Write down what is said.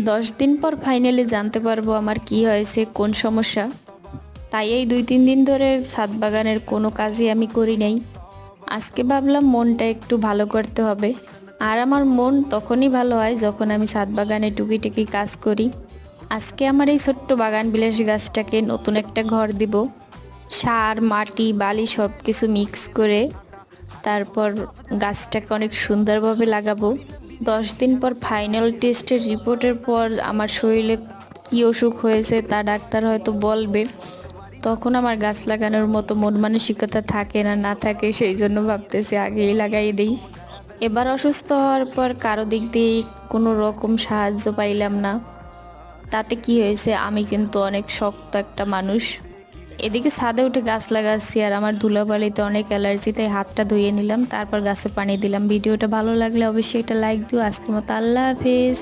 দশ দিন পর ফাইনালি জানতে পারব আমার কি হয়েছে, কোন সমস্যা। তাই এই দুই তিন দিন ধরে ছাদ বাগানের কোনো কাজই আমি করি নাই। আজকে ভাবলাম মনটা একটু ভালো করতে হবে। আর আমার মন তখনই ভালো হয় যখন আমি ছাদ বাগানে টুকিটাকি কাজ করি। আজকে আমার এই ছোট্ট বাগান বিলাস গাছটাকে নতুন একটা ঘর দিব। সার, মাটি, বালি সব কিছু মিক্স করে তারপর গাছটাকে অনেক সুন্দরভাবে লাগাবো। দশ দিন পর ফাইনাল টেস্টের রিপোর্টের পর আমার শরীরে কী অসুখ হয়েছে তা ডাক্তার হয়তো বলবে। তখন আমার গাছ লাগানোর মতো মন মানসিকতা থাকে না না থাকে, সেই জন্য ভাবতেছি আগেই লাগাই দিই। এবার অসুস্থ হওয়ার পর কারও দিক দিয়ে কোনো রকম সাহায্য পাইলাম না। তাতে কি হয়েছে, আমি কিন্তু অনেক শক্ত একটা মানুষ। এদিকে ছাদে উঠে গাছ লাগাচ্ছি আর আমার ধুলাবালিতে অনেক অ্যালার্জি, তাই হাতটা ধুয়ে নিলাম, তারপর গাছে পানি দিলাম। ভিডিওটা ভালো লাগলে অবশ্যই একটা লাইক দিও। আজকের মতো আল্লাহ হাফেজ।